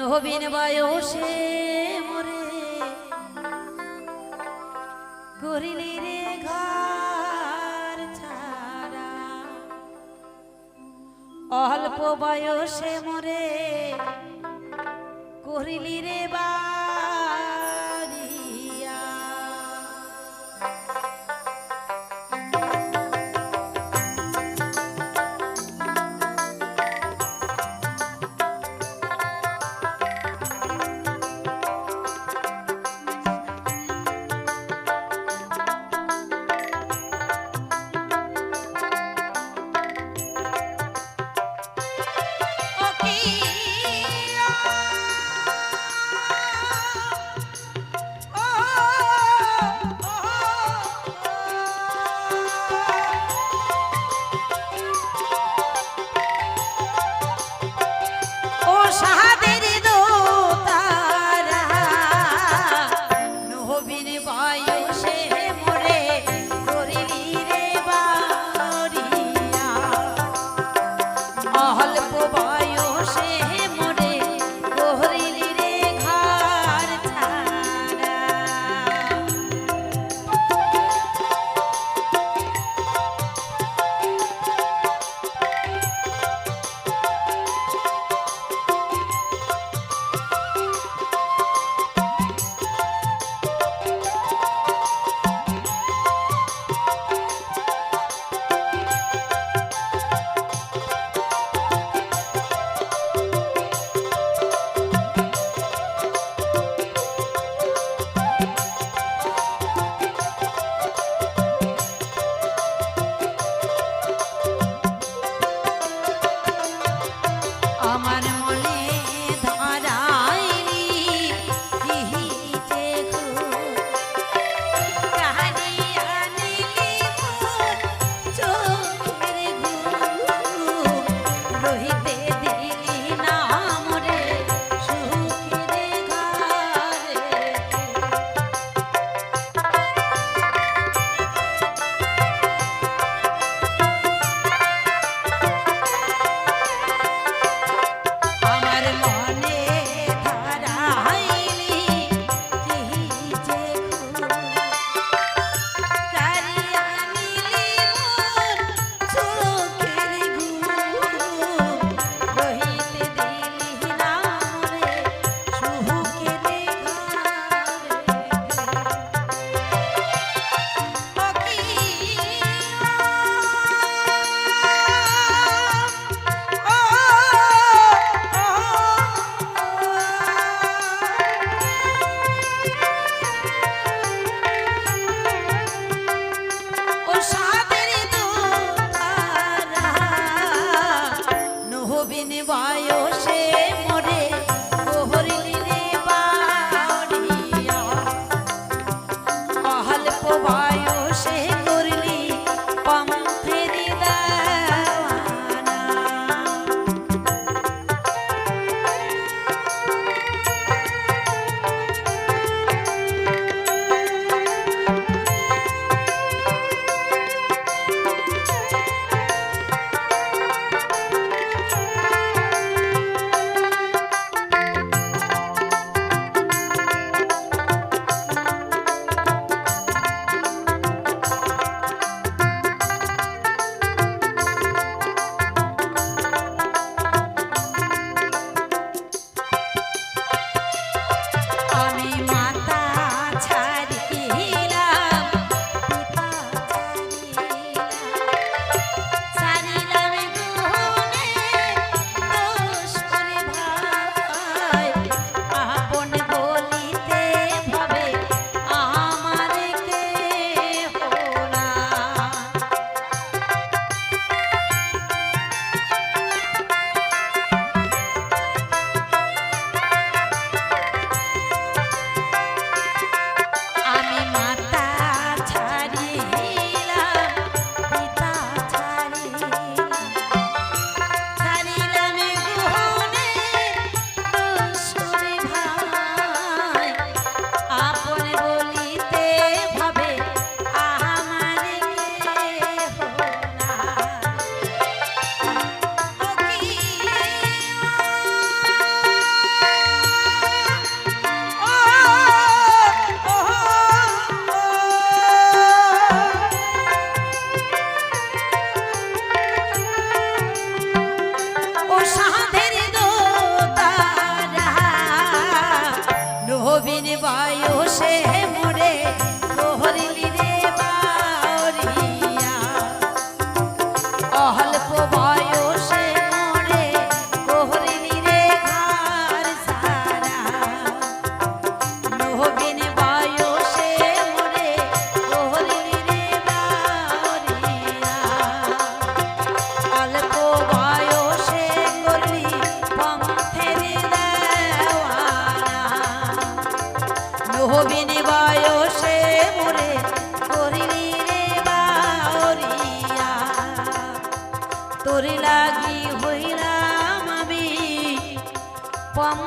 নবীন বয়সে মরে। করিলি রে ঘর ছাড়া। অল্প বয়সে মরে। করিলি রে বাড়িয়া 他说 হবিন বায়ু সে মরে বয়সে মোরে করিলি রে বাউরিয়া। তোর লাগি হইলাম আমি পম